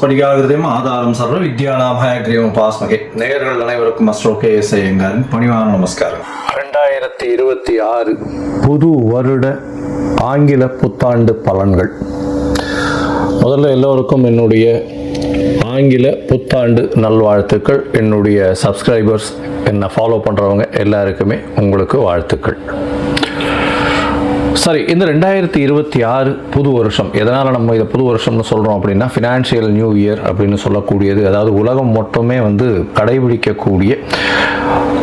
ஸ்படிகாகிருதம் ஆதாரம் சர்வ வித்யானாமயக்ரீவம் பாஸ்மகே நேர்கள் அனைவருக்கும் அஸ்ட்ரோ கே எஸ் ஐயங்காரின் பணிவான நமஸ்காரம். ரெண்டாயிரத்தி இருபத்தி ஆறு புது வருட ஆங்கில புத்தாண்டு பலன்கள். முதல்ல எல்லோருக்கும் என்னுடைய ஆங்கில புத்தாண்டு நல்வாழ்த்துக்கள். என்னுடைய சப்ஸ்கிரைபர்ஸ் என்னை ஃபாலோ பண்ணுறவங்க எல்லாருக்குமே உங்களுக்கு வாழ்த்துக்கள். சரி இந்த ரெண்டாயிரத்தி இருபத்தி ஆறு புது வருஷம் எதனால் நம்ம இதை புது வருஷம்னு சொல்கிறோம் அப்படின்னா ஃபினான்ஷியல் நியூ இயர் அப்படின்னு சொல்லக்கூடியது அதாவது உலகம் மொத்தமே வந்து கடைபிடிக்கக்கூடிய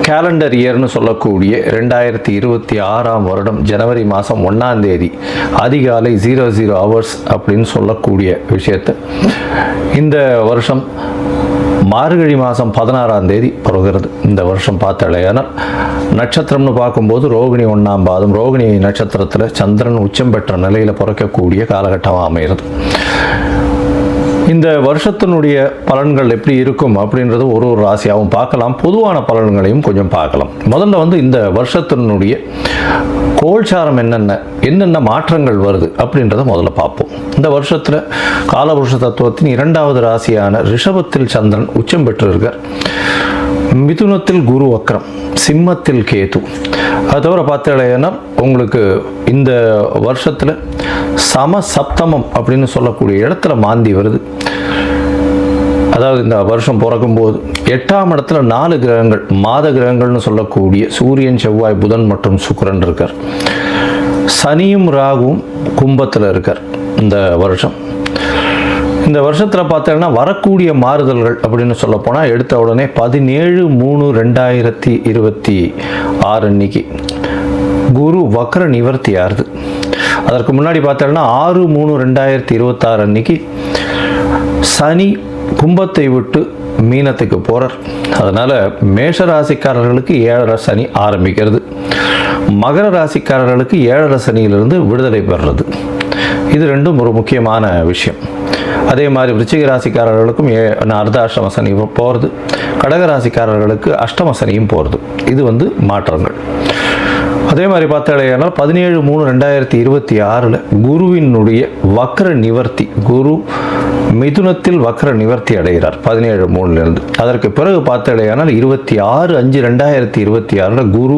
கேலண்டர் இயர்னு சொல்லக்கூடிய ரெண்டாயிரத்தி இருபத்தி ஆறாம் வருடம் ஜனவரி மாதம் ஒன்றாம் தேதி அதிகாலை ஜீரோ ஜீரோ ஹவர்ஸ் அப்படின்னு சொல்லக்கூடிய விஷயத்தை. இந்த வருஷம் மார்கழி மாதம் பதினாறாம் தேதி பிறகுறது இந்த வருஷம் பார்த்தாலேயானால் நட்சத்திரம்னு பார்க்கும்போது ரோகிணி ஒன்றாம் பாதம் ரோகிணி நட்சத்திரத்தில் சந்திரன் உச்சம் பெற்ற நிலையில் பிறக்கக்கூடிய காலகட்டமாக அமைகிறது. இந்த வருஷத்தினுடைய பலன்கள் எப்படி இருக்கும் அப்படின்றது ஒரு ஒரு ராசியாகவும் பார்க்கலாம். பொதுவான பலன்களையும் கொஞ்சம் பார்க்கலாம். முதல்ல வந்து இந்த வருஷத்தினுடைய கோல்சாரம் என்னென்ன என்னென்ன மாற்றங்கள் வருது அப்படின்றத முதல்ல பார்ப்போம். இந்த வருஷத்தில் காலபுருஷ தத்துவத்தின் இரண்டாவது ராசியான ரிஷபத்தில் சந்திரன் உச்சம் பெற்றிருக்கார். மிதுனத்தில் குரு வக்ரம் சிம்மத்தில் கேது. அது தவிர பார்த்தீங்கன்னா உங்களுக்கு இந்த வருஷத்தில் சம சப்தமம் அப்படின்னு சொல்லக்கூடிய இடத்துல மாந்தி வருது. அதாவது இந்த வருஷம் பிறக்கும்போது எட்டாம் இடத்துல நாலு கிரகங்கள் மாத கிரகங்கள்னு சொல்லக்கூடிய சூரியன் செவ்வாய் புதன் மற்றும் சுக்கரன் இருக்கார். சனியும் ராகுவும் கும்பத்தில் இருக்கார் இந்த வருஷம். இந்த வருஷத்தில் பார்த்தீங்கன்னா வரக்கூடிய மாறுதல்கள் அப்படின்னு சொல்ல போனால் எடுத்த உடனே பதினேழு மூணு ரெண்டாயிரத்தி இருபத்தி ஆறு அன்னைக்கு குரு வக்ர நிவர்த்தி ஆறுது. அதற்கு முன்னாடி பார்த்தீங்கன்னா ஆறு மூணு ரெண்டாயிரத்தி இருபத்தாறு அன்னைக்கு சனி கும்பத்தை விட்டு மீனத்துக்கு போகிறார் அதனால் மேஷ ராசிக்காரர்களுக்கு ஏழரை சனி ஆரம்பிக்கிறது. மகர ராசிக்காரர்களுக்கு ஏழரை சனியிலிருந்து விடுதலை பெறுறது. இது ரெண்டும் ஒரு முக்கியமான விஷயம். அதே மாதிரி விருச்சிக ராசிக்காரர்களுக்கும் ஏ அர்த்தாஷ்டம சனி போகிறது கடக ராசிக்காரர்களுக்கு அஷ்டம சனியும் போகிறது இது வந்து மாற்றங்கள். அதே மாதிரி பார்த்தாலேயானால் பதினேழு மூணு ரெண்டாயிரத்தி இருபத்தி ஆறில் குருவினுடைய வக்ர நிவர்த்தி குரு மிதுனத்தில் வக்ர நிவர்த்தி அடைகிறார் பதினேழு மூணுலேருந்து. அதற்கு பிறகு பார்த்தாலேயானால் இருபத்தி ஆறு அஞ்சு ரெண்டாயிரத்தி இருபத்தி ஆறில் குரு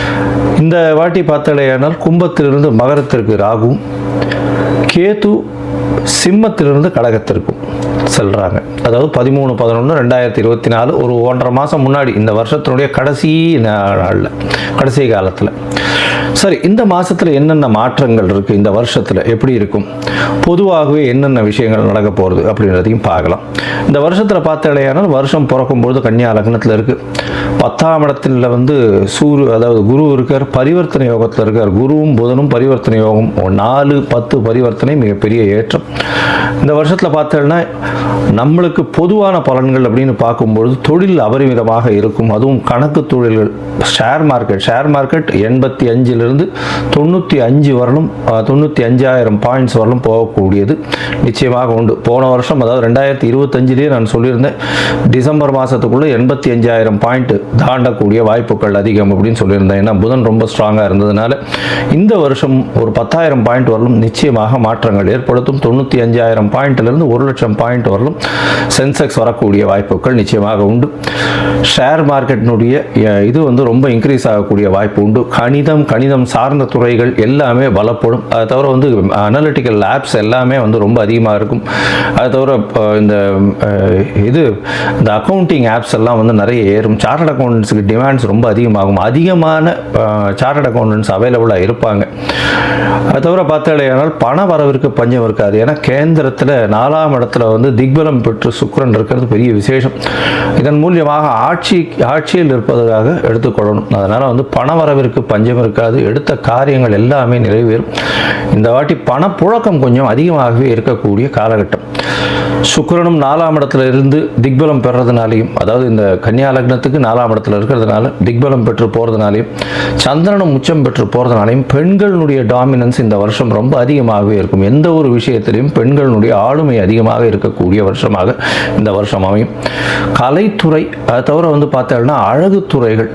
இந்த வாட்டி பார்த்தாலேயானால் கும்பத்திலிருந்து மகரத்திற்கு ராகும் கேது சிம்மத்திலிருந்து கடகத்திற்கும் செல்கிறாங்க அதாவது பதிமூணு பதினொன்று ரெண்டாயிரத்தி இருபத்தி நாலு ஒரு ஒன்றரை மாதம் முன்னாடி இந்த வருஷத்தினுடைய கடைசி நாளில் கடைசி காலத்தில். சரி இந்த மாதத்தில் என்னென்ன மாற்றங்கள் இருக்குது இந்த வருஷத்தில் எப்படி இருக்கும்? பொதுவாகவே என்னென்ன விஷயங்கள் நடக்க போகிறது அப்படின்றதையும் பார்க்கலாம். இந்த வருஷத்தில் பார்த்தாலேயானால் வருஷம் பிறக்கும்பொழுது கன்னியா லக்னத்தில் இருக்குது பத்தாம் இடத்துல வந்து சூரு அதாவது குரு இருக்கார் பரிவர்த்தனை யோகத்தில் இருக்கார். குருவும் புதனும் பரிவர்த்தனை யோகம். நாலு பத்து பரிவர்த்தனை மிகப்பெரிய ஏற்றம். இந்த வருஷத்தில் பார்த்தோன்னா நம்மளுக்கு பொதுவான பலன்கள் அப்படின்னு பார்க்கும்பொழுது தொழில் அபரிமிதமாக இருக்கும். அதுவும் கணக்கு தொழில்கள் ஷேர் மார்க்கெட் ஷேர் மார்க்கெட் எண்பத்தி அஞ்சில் அஞ்சிலிருந்து தொண்ணூற்றி அஞ்சு வரலும் தொண்ணூற்றி அஞ்சாயிரம் பாயிண்ட்ஸ் வரலும் போகக்கூடியது நிச்சயமாக உண்டு. போன வருஷம் அதாவது ரெண்டாயிரத்தி இருபத்தஞ்சிலேயே நான் சொல்லியிருந்தேன் டிசம்பர் மாதத்துக்குள்ளே எண்பத்தி அஞ்சாயிரம் பாயிண்ட் தாண்டக்கூடிய வாய்ப்புகள் அதிகம் அப்படின்னு சொல்லியிருந்தேன். ஏன்னா புதன் ரொம்ப ஸ்ட்ராங்காக இருந்ததுனால இந்த வருஷம் ஒரு பத்தாயிரம் பாயிண்ட் வரலும் நிச்சயமாக மாற்றங்கள் ஏற்படுத்தும். தொண்ணூற்றி அஞ்சாயிரம் பாயிண்ட்லேருந்து ஒரு லட்சம் பாயிண்ட் வரலும் சென்செக்ஸ் வரக்கூடிய வாய்ப்புகள் நிச்சயமாக உண்டு. ஷேர் மார்க்கெட்டினுடைய இது வந்து ரொம்ப இன்க்ரீஸ் ஆகக்கூடிய வாய்ப்பு உண்டு. கணிதம் கணித கணிதம் சார்ந்த துறைகள் எல்லாமே பலப்படும். அதை தவிர வந்து அனலிட்டிக்கல் லேப்ஸ் எல்லாமே வந்து ரொம்ப அதிகமாக இருக்கும். அதை தவிர இந்த இது இந்த அக்கௌண்டிங் ஆப்ஸ் எல்லாம் வந்து நிறைய ஏறும். சார்ட் அக்கௌண்டன்ஸுக்கு டிமாண்ட்ஸ் ரொம்ப அதிகமாகும். அதிகமான சார்ட் அக்கௌண்டன்ஸ் அவைலபிளாக இருப்பாங்க. அது தவிர பார்த்தாலேயானால் பண வரவிற்கு பஞ்சம் இருக்காது. ஏன்னா கேந்திரத்தில் நாலாம் இடத்துல வந்து திக்பலம் பெற்று சுக்கரன் இருக்கிறது பெரிய விசேஷம். இதன் மூலியமாக ஆட்சி ஆட்சியில் இருப்பதற்காக எடுத்துக்கொள்ளணும். அதனால் வந்து பண வரவிற்கு பஞ்சம் இருக்காது. எடுத்த காரியங்கள் எல்லாமே நிறைவேறும். இந்த வாட்டி பணப்புழக்கம் கொஞ்சம் அதிகமாகவே இருக்கக்கூடிய காலகட்டம். சுக்கரனும் நாலாம் இடத்துல இருந்து திக்பலம் பெறதுனாலையும் அதாவது இந்த கன்னியா லக்னத்துக்கு நாலாம் இடத்துல இருக்கிறதுனால திக்பலம் பெற்று போகிறதுனாலையும் சந்திரனும் உச்சம் பெற்று போகிறதுனாலையும் பெண்களுடைய டாமினன்ஸ் இந்த வருஷம் ரொம்ப அதிகமாகவே இருக்கும். எந்த ஒரு விஷயத்திலையும் பெண்களுடைய ஆளுமை அதிகமாக இருக்கக்கூடிய வருஷமாக இந்த வருஷம் அமையும். கலைத்துறை அதை தவிர வந்து பார்த்தோம்னா அழகு துறைகள்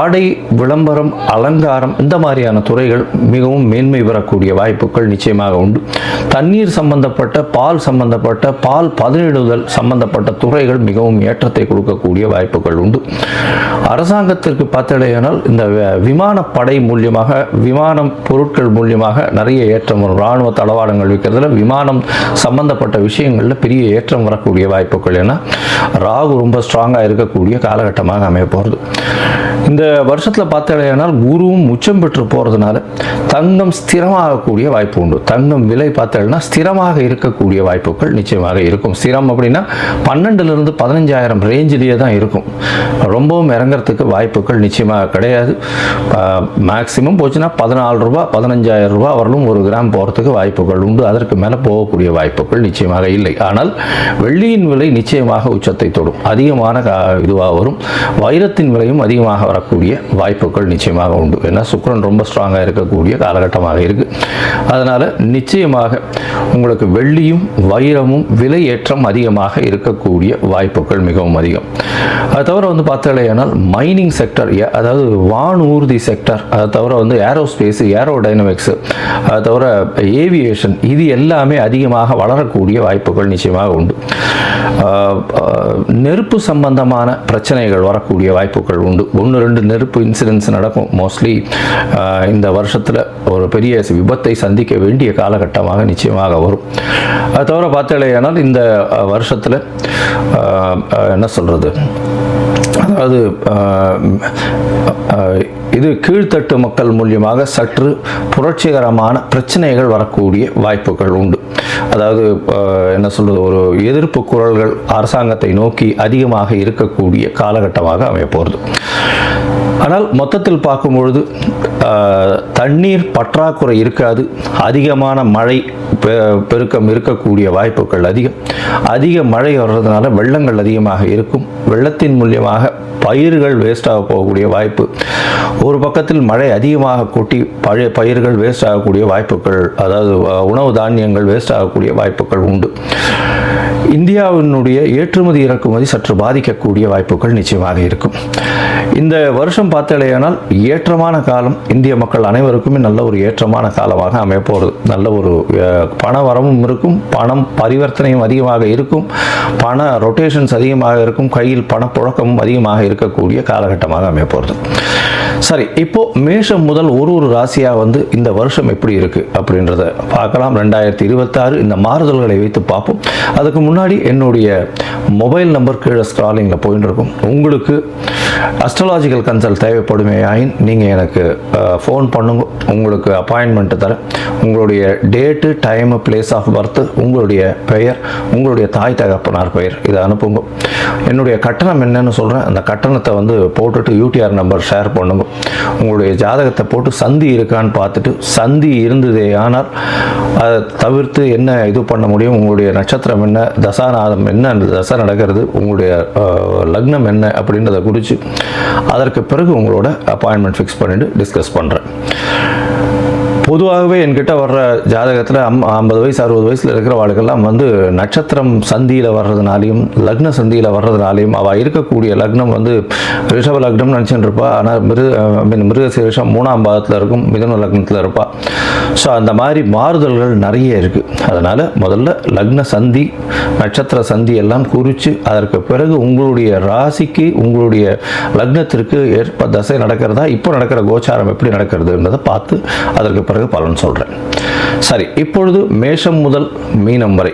ஆடை விளம்பரம் அலங்காரம் இந்த மாதிரியான துறைகள் மிகவும் மேன்மை பெறக்கூடிய வாய்ப்புகள் நிச்சயமாக உண்டு. தண்ணீர் சம்பந்தப்பட்ட பால் சம்பந்தப்பட்ட பால் பதனிடுதல் சம்பந்தப்பட்ட துறைகள் மிகவும் ஏற்றத்தை கொடுக்கக்கூடிய வாய்ப்புகள் உண்டு. அரசாங்கத்திற்கு பார்த்தடையானால் இந்த விமானப்படை மூலியமாக விமானம் பொருட்கள் மூலியமாக நிறைய ஏற்றம் வரும். இராணுவ தளவாடங்கள் விற்கிறதுல விமானம் சம்பந்தப்பட்ட விஷயங்களில் பெரிய ஏற்றம் வரக்கூடிய வாய்ப்புகள். ஏன்னா ராகு ரொம்ப ஸ்ட்ராங்காக இருக்கக்கூடிய காலகட்டமாக அமைய போகிறது இந்த வருஷத்தில் பார்த்தடையானால் குருவும் உச்சம் பெற்று போகிறதுனால தங்கம் ஸ்திரமாகக்கூடிய வாய்ப்பு உண்டு. தங்கம் விலை பார்த்தோம்னா ஸ்திரமாக இருக்கக்கூடிய வாய்ப்புகள் நிச்சயமாக இருக்கும். ஸ்திரம் அப்படின்னா பன்னெண்டுலேருந்து பதினஞ்சாயிரம் ரேஞ்சிலேயே தான் இருக்கும். ரொம்பவும் இறங்குறதுக்கு வாய்ப்புகள் நிச்சயமாக கிடையாது. மேக்ஸிமம் போச்சுன்னா பதினாலு ரூபா பதினஞ்சாயிரம் ரூபா வரலும் ஒரு கிராம் போகிறதுக்கு வாய்ப்புகள் உண்டு. அதற்கு மேலே போகக்கூடிய வாய்ப்புகள் நிச்சயமாக இல்லை. ஆனால் வெள்ளியின் விலை நிச்சயமாக உச்சத்தை தொடும். அதிகமான இதுவாக வரும். வைரத்தின் விலையும் அதிகமாக வரக்கூடிய வாய்ப்புகள் நிச்சயமாக உண்டு. ஏன்னா சுக்கிரன் ரொம்ப ஸ்ட்ராங்காக இருக்கக்கூடிய காலகட்டமாக இருக்குது அதனால் நிச்சயமாக உங்களுக்கு வெள்ளியும் வைரமும் விலை ஏற்றம் அதிகமாக இருக்கக்கூடிய வாய்ப்புகள் மிகவும் அதிகம். அது தவிர வந்து பார்த்தாலேயானால் மைனிங் செக்டர் அதாவது வானூர்தி செக்டர் அதை தவிர வந்து ஏரோஸ்பேஸ் ஏரோ டைனமிக்ஸ் அது தவிர ஏவியேஷன் இது எல்லாமே அதிகமாக வளரக்கூடிய வாய்ப்புகள் நிச்சயமாக உண்டு. நெருப்பு சம்பந்தமான பிரச்சனைகள் வரக்கூடிய வாய்ப்புகள் உண்டு. ஒன்று ரெண்டு நெருப்பு இன்சிடென்ட்ஸ் நடக்கும். மோஸ்ட்லி இந்த வருஷத்தில் ஒரு பெரிய விபத்தை சந்திக்க வேண்டிய காலகட்டமாக நிச்சயமாக வரும். அது தவிர பார்த்தாலேயானால் இந்த வருஷத்தில் என்ன சொல்கிறது அதாவது இது கீழ்த்தட்டு மக்கள் மூலியமாக சற்று புரட்சிகரமான பிரச்சனைகள் வரக்கூடிய வாய்ப்புகள் உண்டு. அதாவது என்ன சொல்கிறது ஒரு எதிர்ப்பு குரல்கள் அரசாங்கத்தை நோக்கி அதிகமாக இருக்கக்கூடிய காலகட்டமாக அமைய போகிறது ஆனால் மொத்தத்தில் பார்க்கும்பொழுது பொழுது தண்ணீர் பற்றாக்குறை இருக்காது. அதிகமான மழை பெ- பெருக்கம் இருக்கக்கூடிய வாய்ப்புகள் அதிகம். அதிக மழை வர்றதுனால வெள்ளங்கள் அதிகமாக இருக்கும். வெள்ளத்தின் மூலியமாக பயிர்கள் வேஸ்டாக போகக்கூடிய வாய்ப்பு. ஒரு பக்கத்தில் மழை அதிகமாக கொட்டி பழைய பயிர்கள் வேஸ்ட் ஆகக்கூடிய வாய்ப்புகள் அதாவது உணவு தானியங்கள் வேஸ்ட் ஆகக்கூடிய வாய்ப்புகள் உண்டு. இந்தியாவினுடைய ஏற்றுமதி இறக்குமதி சற்று பாதிக்கக்கூடிய வாய்ப்புகள் நிச்சயமாக இருக்கும். இந்த வருஷம் பார்த்தாலேயானால் ஏற்றமான காலம் இந்திய மக்கள் அனைவருக்குமே நல்ல ஒரு ஏற்றமான காலமாக அமையப்போகிறது நல்ல ஒரு பண வரவும் இருக்கும் பணம் பரிவர்த்தனையும் அதிகமாக இருக்கும் பண ரொட்டேஷன்ஸ் அதிகமாக இருக்கும் கையில் பணப்புழக்கமும் அதிகமாக இருக்கக்கூடிய காலகட்டமாக அமையப்போகிறது சரி இப்போ மேஷம் முதல் ஒரு ஒரு ராசியாக வந்து இந்த வருஷம் எப்படி இருக்கு அப்படின்றத பார்க்கலாம். ரெண்டாயிரத்தி இருபத்தாறு இந்த மாறுதல்களை வைத்து பார்ப்போம். அதுக்கு முன்னாடி என்னுடைய மொபைல் நம்பர் கீழே ஸ்க்ராலிங்கில் போயின்னு இருக்கும் உங்களுக்கு அஸ்ட்ராலாஜிக்கல் கன்சல்ட் தேவைப்படுமே ஆயின் நீங்கள் எனக்கு ஃபோன் பண்ணுங்க. உங்களுக்கு அப்பாயின்மெண்ட்டு தரேன். உங்களுடைய date time place of birth உங்களுடைய பெயர் உங்களுடைய தாய் தகப்பனார் பெயர் இதை அனுப்புங்க. என்னுடைய கட்டணம் என்னன்னு சொல்கிறேன் அந்த கட்டணத்தை வந்து போட்டுட்டு யூடிஆர் நம்பர் ஷேர் பண்ணுங்க. உங்களுடைய ஜாதகத்தை போட்டு சந்தி இருக்கான்னு பார்த்துட்டு சந்தி இருந்ததே ஆனால் அதை தவிர்த்து என்ன இது பண்ண முடியும்? உங்களுடைய நட்சத்திரம் என்ன? தசாநாதம் என்ன அந்த தசை நடக்கிறது. உங்களுடைய லக்னம் என்ன அப்படின்றத குறித்து அதற்கு பிறகு உங்களோட அப்பாயின்மெண்ட் ஃபிக்ஸ் பண்ணிட்டு டிஸ்கஸ் பண்ணுறேன் பொதுவாகவே என்கிட்ட வர்ற ஜாதகத்தில் அம் ஐம்பது வயசு அறுபது வயசில் இருக்கிற வாழ்க்கெல்லாம் வந்து நட்சத்திரம் சந்தியில் வர்றதுனாலையும் லக்ன சந்தியில் வர்றதுனாலையும் அவள் இருக்கக்கூடிய லக்னம் வந்து ரிஷப லக்னம் நினச்சிட்டு இருப்பாள் ஆனால் மிரு மீன் மிருகசீரிஷம் மூணாம் பாதத்தில் இருக்கும் மிதன லக்னத்தில் இருப்பாள் ஸோ அந்த மாதிரி மாறுதல்கள் நிறைய இருக்குது அதனால் முதல்ல லக்ன சந்தி நட்சத்திர சந்தி எல்லாம் குறித்து அதற்கு பிறகு உங்களுடைய ராசிக்கு உங்களுடைய லக்னத்திற்கு ஏற்ப தசை நடக்கிறதா இப்போ நடக்கிற கோச்சாரம் எப்படி நடக்கிறதுன்றதை பார்த்து அதற்கு பிறகு பலன் சொல்கிறேன் சரி இப்பொழுது மேஷம் முதல் மீனம் வரை.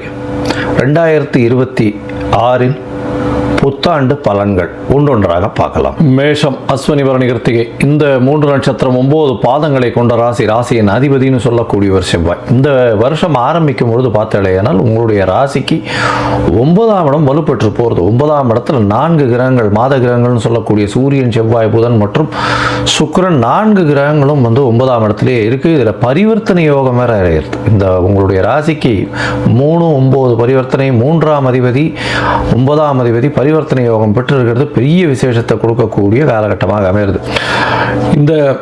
ரெண்டாயிரத்தி இருபத்தி ஆறின் புத்தாண்டு பலன்கள். ஒன்றொன்றாக பார்க்கலாம். மேஷம் அஸ்வினி பரணி கிருத்திகை இந்த மூன்று நட்சத்திரம் ஒன்பது பாதங்களை கொண்ட ராசி ராசியின் அதிபதினு சொல்லக்கூடியவர் செவ்வாய். இந்த வருஷம் ஆரம்பிக்கும் பொழுது பார்த்தாலேயானால் உங்களுடைய ராசிக்கு ஒன்பதாம் இடம் வலுப்பெற்று போகிறது ஒன்பதாம் இடத்துல நான்கு கிரகங்கள் மாத கிரகங்கள்னு சொல்லக்கூடிய சூரியன் செவ்வாய் புதன் மற்றும் சுக்கரன் நான்கு கிரகங்களும் வந்து ஒன்பதாம் இடத்துலேயே இருக்குது இதில் பரிவர்த்தனை யோகம் வேற இருக்குது இந்த உங்களுடைய ராசிக்கு மூணு ஒம்பது பரிவர்த்தனை மூன்றாம் அதிபதி ஒன்பதாம் அதிபதி பரிவர்த்தனை யோகம் பெற்றிருக்கிறது பெரிய விசேஷத்தை கொடுக்கக்கூடிய காலகட்டமாக அமைகிறது இந்த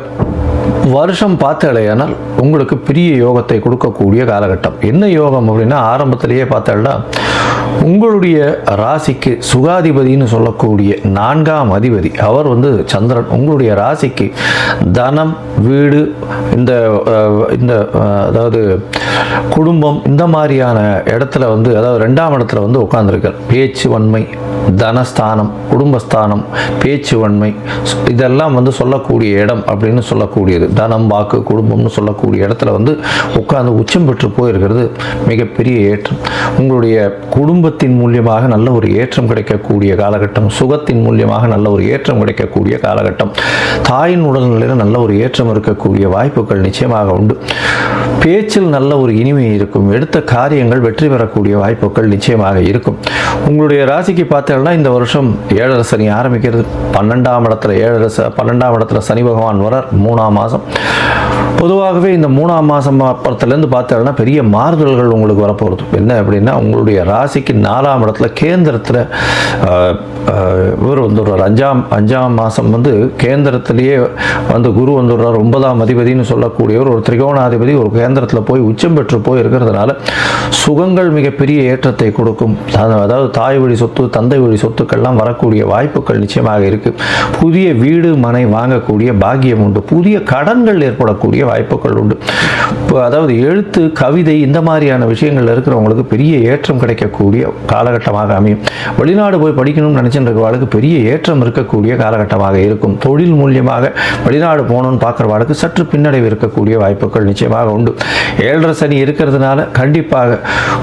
வருஷம் பார்த்தாலேயானால் உங்களுக்கு பெரிய யோகத்தை கொடுக்கக்கூடிய காலகட்டம். என்ன யோகம் அப்படின்னா ஆரம்பத்திலேயே பார்த்தாலும் உங்களுடைய ராசிக்கு சுகாதிபதினு சொல்லக்கூடிய நான்காம் அதிபதி அவர் வந்து சந்திரன். உங்களுடைய ராசிக்கு தனம் வீடு இந்த இந்த அதாவது குடும்பம் இந்த மாதிரியான இடத்துல வந்து அதாவது ரெண்டாம் இடத்துல வந்து உட்காந்துருக்கார் பேச்சு வன்மை தனஸ்தானம் குடும்பஸ்தானம் பேச்சு வன்மை இதெல்லாம் வந்து சொல்லக்கூடிய இடம் அப்படின்னு சொல்லக்கூடியது. தனம் வாக்கு குடும்பம்னு சொல்லக்கூடிய இடத்துல வந்து உட்காந்து உச்சம் பெற்று போயிருக்கிறது மிகப்பெரிய ஏற்றம். உங்களுடைய குடும்பத்தின் மூலியமாக நல்ல ஒரு ஏற்றம் கிடைக்கக்கூடிய காலகட்டம் சுகத்தின் மூலியமாக நல்ல ஒரு ஏற்றம் கிடைக்கக்கூடிய காலகட்டம். தாயின் உடல்நிலையில் நல்ல ஒரு ஏற்றம் இருக்கக்கூடிய வாய்ப்புகள் நிச்சயமாக உண்டு. பேச்சில் நல்ல ஒரு இனிமை இருக்கும். எடுத்த காரியங்கள் வெற்றி பெறக்கூடிய வாய்ப்புகள் நிச்சயமாக இருக்கும். உங்களுடைய ராசிக்கு பார்த்தீங்கன்னா இந்த வருஷம் ஏழரை சனி ஆரம்பிக்கிறது. பன்னெண்டாம் இடத்துல ஏழரை பன்னெண்டாம் இடத்துல சனி பகவான் வரார். மூணாம் மாதம் பொதுவாகவே இந்த மூணாம் மாதம் அப்புறத்துலேருந்து பார்த்தீங்கன்னா பெரிய மாறுதல்கள் உங்களுக்கு வரப்போகிறது என்ன அப்படின்னா உங்களுடைய ராசிக்கு நாலாம் இடத்துல கேந்திரத்தில் இவர் வந்துடுறார். அஞ்சாம் அஞ்சாம் மாதம் வந்து கேந்திரத்திலேயே வந்து குரு வந்துடுறார். ஒன்பதாம் அதிபதினு சொல்லக்கூடியவர் ஒரு திரிகோணாதிபதி ஒரு கேந்திரத்தில் போய் உச்சம் பெற்று போய் இருக்கிறதுனால சுகங்கள் மிகப்பெரிய ஏற்றத்தை கொடுக்கும். அதாவது தாய் வழி சொத்து தந்தை வழி சொத்துக்கள்லாம் வரக்கூடிய வாய்ப்புகள் நிச்சயமாக இருக்குது புதிய வீடு மனை வாங்கக்கூடிய பாக்கியம் உண்டு. புதிய கடன்கள் ஏற்படக்கூடிய வாய்ப்புகள் உண்டு. இப்போ அதாவது எழுத்து கவிதை இந்த மாதிரியான விஷயங்களில் இருக்கிறவங்களுக்கு பெரிய ஏற்றம் கிடைக்கக்கூடிய காலகட்டமாக அமையும். வெளிநாடு போய் படிக்கணும்னு நினச்சிட்டு பெரிய ஏற்றம் இருக்கக்கூடிய காலகட்டமாக இருக்கும். தொழில் மூலியமாக வெளிநாடு போகணும்னு பார்க்குறவாளுக்கு சற்று பின்னடைவு இருக்கக்கூடிய வாய்ப்புகள் நிச்சயமாக உண்டு. ஏழரை சனி இருக்கிறதுனால கண்டிப்பாக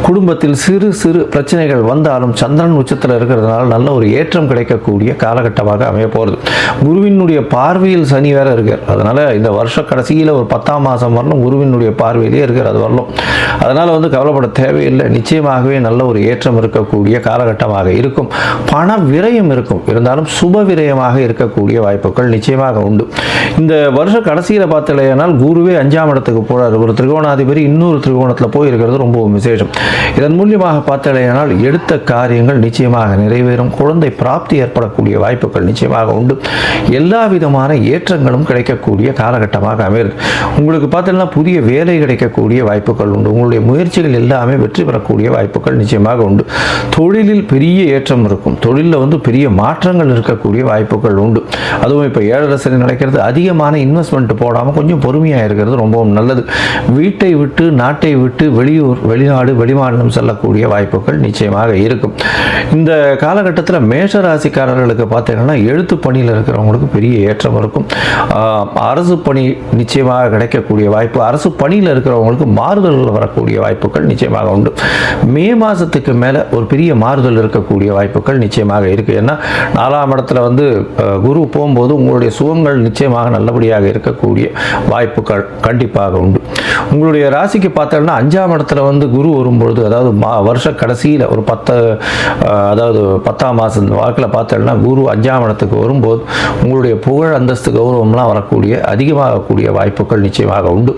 குடும்பத்தில் சிறு சிறு பிரச்சனைகள் வந்தாலும் சந்திரன் உச்சத்தில் இருக்கிறதுனால நல்ல ஒரு ஏற்றம் கிடைக்கக்கூடிய காலகட்டமாக அமைய போகிறது குருவினுடைய பார்வையில் சனி வேற இருக்கார். அதனால இந்த வருஷ கடைசியில் ஒரு பத்தாம் மாதம் வரணும் குருவினுடைய பார்வையிலே இருக்கிறது வரலும். அதனால் வந்து கவலைப்பட தேவையில்லை. நிச்சயமாகவே நல்ல ஒரு ஏற்றம் இருக்கக்கூடிய காலகட்டமாக இருக்கும். பண விரயம் இருக்கும். இருந்தாலும் சுப விரயமாக இருக்கக்கூடிய வாய்ப்புகள் நிச்சயமாக உண்டு. இந்த வருஷ கடைசியில் பார்த்தலையானால் குருவே அஞ்சாம் இடத்துக்கு போறார். ஒரு திரிகோணாதிபதி இன்னொரு திரிகோணத்தில் போய் இருக்கிறது ரொம்பவும் விசேஷம். இதன் மூலியமாக பார்த்தலையானால் எடுத்த காரியங்கள் நிச்சயமாக நிறைவேறும். குழந்தை பிராப்தி ஏற்படக்கூடிய வாய்ப்புகள் நிச்சயமாக உண்டு. எல்லா விதமான ஏற்றங்களும் கிடைக்கக்கூடிய காலகட்டமாக அமையுது உங்களுக்கு பார்த்தீங்கன்னா புதிய வேலை கிடைக்கக்கூடிய வாய்ப்புகள் உண்டு. உங்களுடைய முயற்சிகள் எல்லாமே வெற்றி பெறக்கூடிய வாய்ப்புகள் நிச்சயமாக உண்டு. தொழிலில் பெரிய ஏற்றம் இருக்கும். தொழிலில் வந்து பெரிய மாற்றங்கள் இருக்கக்கூடிய வாய்ப்புகள் உண்டு. அதுவும் இப்போ ஏழரை சனி நடக்கிறது அதிகமான இன்வெஸ்ட்மெண்ட் போடாமல் கொஞ்சம் பொறுமையாக இருக்கிறது ரொம்பவும் நல்லது. வீட்டை விட்டு நாட்டை விட்டு வெளியூர் வெளிநாடு வெளிமாநிலம் செல்லக்கூடிய வாய்ப்புகள் நிச்சயமாக இருக்கும். இந்த காலகட்டத்தில் மேஷ ராசிக்காரர்களுக்கு பார்த்தீங்கன்னா எழுத்து பணியில் இருக்கிறவங்களுக்கு பெரிய ஏற்றம் இருக்கும். அரசு பணி நிச்சயமாக கிடைக்கக்கூடிய வாய்ப்பு. அரசு பணி பணியில் இருக்கிறவங்களுக்கு மாறுதல்கள் வரக்கூடிய வாய்ப்புகள் நிச்சயமாக உண்டு. மே மாதத்துக்கு மேலே ஒரு பெரிய மாறுதல் இருக்கக்கூடிய வாய்ப்புகள் நிச்சயமாக இருக்குது ஏன்னா நாலாம் இடத்துல வந்து குரு போகும்போது உங்களுடைய சுகங்கள் நிச்சயமாக நல்லபடியாக இருக்கக்கூடிய வாய்ப்புகள் கண்டிப்பாக உண்டு. உங்களுடைய ராசிக்கு பார்த்தோம்னா அஞ்சாம் இடத்துல வந்து குரு வரும்பொழுது அதாவது மா வருஷ கடைசியில் ஒரு பத்து அதாவது பத்தாம் மாதம் வாக்கில் பார்த்தோம்னா குரு அஞ்சாம் இடத்துக்கு வரும்போது உங்களுடைய புகழ் அந்தஸ்து கௌரவம்லாம் வரக்கூடிய அதிகமாகக்கூடிய வாய்ப்புகள் நிச்சயமாக உண்டு.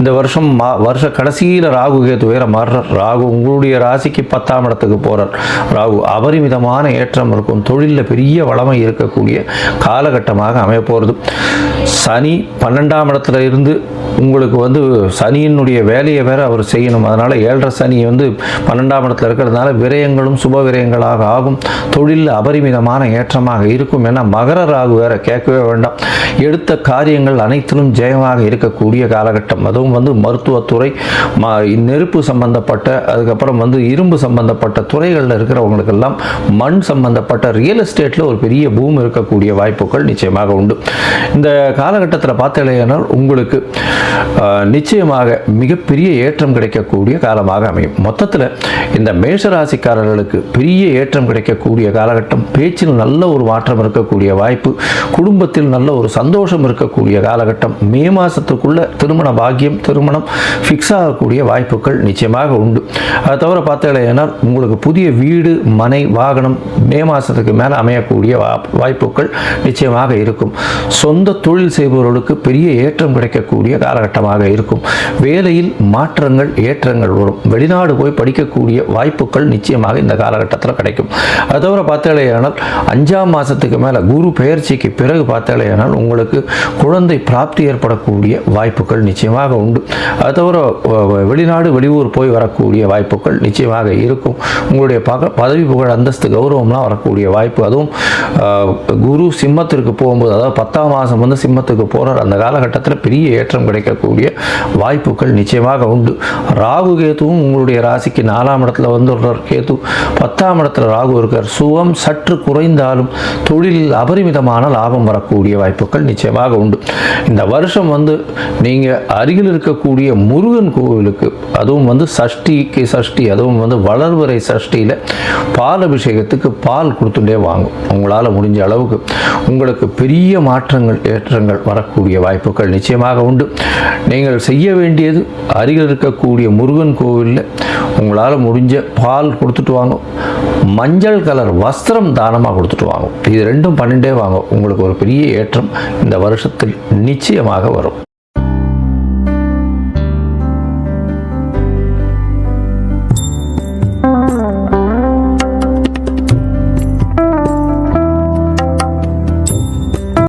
இந்த வருஷம் மா வருஷ கடைசியில் ராகு கேத்து வேற மாறுறார். ராகு உங்களுடைய ராசிக்கு பத்தாம் இடத்துக்கு போகிறார் ராகு அபரிமிதமான ஏற்றம் இருக்கும். தொழிலில் பெரிய வளமை இருக்கக்கூடிய காலகட்டமாக அமைய போகிறது சனி பன்னெண்டாம் இடத்துல இருந்து உங்களுக்கு வந்து சனியினுடைய வேலையை வேற அவர் செய்யணும். அதனால் ஏழரை சனி வந்து பன்னெண்டாம் இடத்துல இருக்கிறதுனால விரயங்களும் சுப விரயங்களாக ஆகும். தொழிலில் அபரிமிதமான ஏற்றமாக இருக்கும் ஏன்னா மகர ராகு வேற கேட்கவே வேண்டாம். எடுத்த காரியங்கள் அனைத்திலும் ஜெயமாக இருக்கக்கூடிய காலகட்டம். அதுவும் வந்து மருத்துவத்துறை ம நெருப்பு சம்பந்தப்பட்ட அதுக்கப்புறம் வந்து இரும்பு சம்பந்தப்பட்ட துறைகளில் இருக்கிறவங்களுக்கெல்லாம் மண் சம்பந்தப்பட்ட ரியல் எஸ்டேட்டில் ஒரு பெரிய பூம் இருக்கக்கூடிய வாய்ப்புகள் நிச்சயமாக உண்டு. இந்த காலகட்டத்தில் பார்த்தீங்கன்னா உங்களுக்கு நிச்சயமாக மிகப்பெரிய ஏற்றம் கிடைக்கக்கூடிய காலமாக அமையும். மொத்தத்தில் இந்த மேஷராசிக்காரர்களுக்கு பெரிய ஏற்றம் கிடைக்கக்கூடிய காலகட்டம் பேச்சில் நல்ல ஒரு மாற்றம் இருக்கக்கூடிய வாய்ப்பு குடும்பத்தில் நல்ல ஒரு சந்தோஷம் இருக்கக்கூடிய காலகட்டம் மே மாதத்துக்குள்ள திருமண பாக்கியம் திருமணம் ஃபிக்ஸ் ஆகக்கூடிய வாய்ப்புகள் நிச்சயமாக உண்டு. அதை தவிர பார்த்தீங்கன்னா உங்களுக்கு புதிய வீடு மனை வாகனம் மே மாதத்துக்கு மேலே அமையக்கூடிய வாய்ப்புகள் நிச்சயமாக இருக்கும். சொந்த தொழில் செய்பவர்களுக்கு பெரிய ஏற்றம் கிடைக்கக்கூடிய காலகட்டமாக இருக்கும். வேலையில் மாற்றங்கள் ஏற்றங்கள் வரும். வெளிநாடு போய் படிக்கக்கூடிய வாய்ப்புகள் நிச்சயமாக இந்த காலகட்டத்தில் கிடைக்கும். அது தவிர பார்த்தாலேயானால் அஞ்சாம் மாதத்துக்கு மேலே குரு பெயர்ச்சிக்கு பிறகு பார்த்தாலேயானால் உங்களுக்கு குழந்தை பிராப்தி ஏற்படக்கூடிய வாய்ப்புகள் நிச்சயமாக உண்டு. அது தவிர வெளிநாடு வெளியூர் போய் வரக்கூடிய வாய்ப்புகள் நிச்சயமாக இருக்கும். உங்களுடைய பக பதவி புகழ் அந்தஸ்து கௌரவம்லாம் வரக்கூடிய வாய்ப்பு. அதுவும் குரு சிம்மத்திற்கு போகும்போது அதாவது பத்தாம் மாதம் வந்து சிம்மத்துக்கு போகிறார் அந்த காலகட்டத்தில் பெரிய ஏற்றம் கிடைக்கும் கிடைக்கக்கூடிய வாய்ப்புகள் நிச்சயமாக உண்டு. ராகு கேத்துவும் உங்களுடைய ராசிக்கு நாலாம் இடத்துல வந்துடுறார் கேத்து பத்தாம் இடத்துல ராகு இருக்கார். சுகம் சற்று குறைந்தாலும் தொழிலில் அபரிமிதமான லாபம் வரக்கூடிய வாய்ப்புகள் நிச்சயமாக உண்டு. இந்த வருஷம் வந்து நீங்கள் அருகில் இருக்கக்கூடிய முருகன் கோவிலுக்கு அதுவும் வந்து சஷ்டிக்கு சஷ்டி அதுவும் வந்து வளர்வரை சஷ்டியில் பால் அபிஷேகத்துக்கு பால் கொடுத்துட்டே வாங்கும். உங்களால் முடிஞ்ச அளவுக்கு உங்களுக்கு பெரிய மாற்றங்கள் ஏற்றங்கள் வரக்கூடிய வாய்ப்புகள் நிச்சயமாக உண்டு. நீங்கள் செய்ய வேண்டியது அருகில் இருக்கக்கூடிய முருகன் கோவிலில் உங்களால் முடிஞ்ச பால் கொடுத்துட்டு வாங்க. மஞ்சள் கலர் வஸ்திரம் தானமாக கொடுத்துட்டு வாங்க. இது ரெண்டும் பண்ணிட்டே வாங்க. உங்களுக்கு ஒரு பெரிய ஏற்றம் இந்த வருஷத்தில் நிச்சயமாக வரும்.